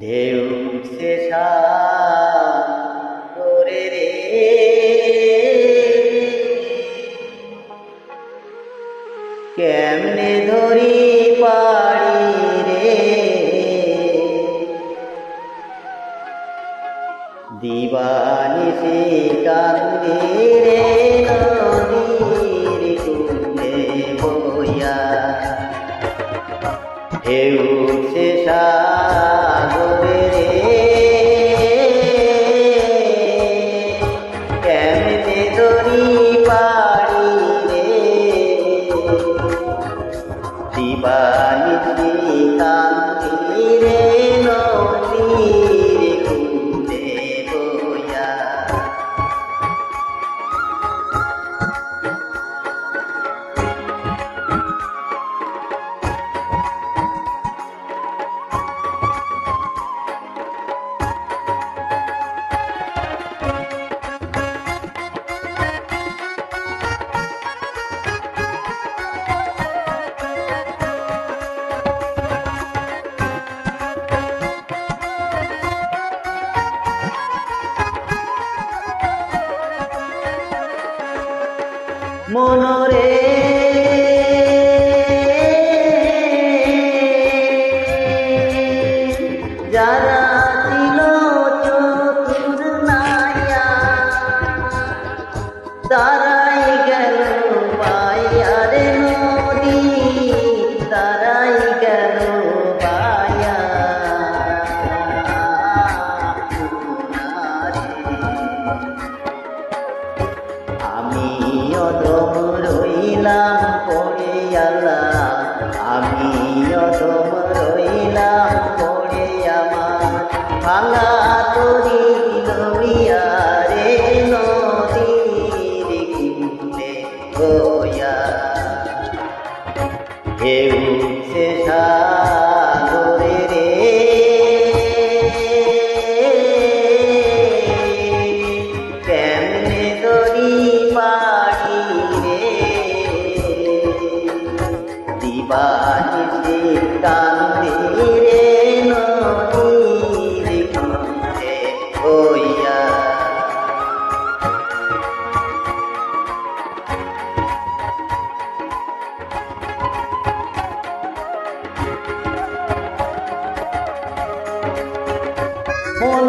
ঢেউ শেষা করে রে। কেমনে ধরি পাড়ি রে? দিবানি সে কান্দে রে নদীর কুলে বইয়া। ঢেউ শেষা বাণী কান্তি রে নদী মনরে আমিও তোর রইলাম পড়ে আমার। ভাঙা তরি লইয়া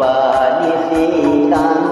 ಬಾಲಿಸಿದಾನ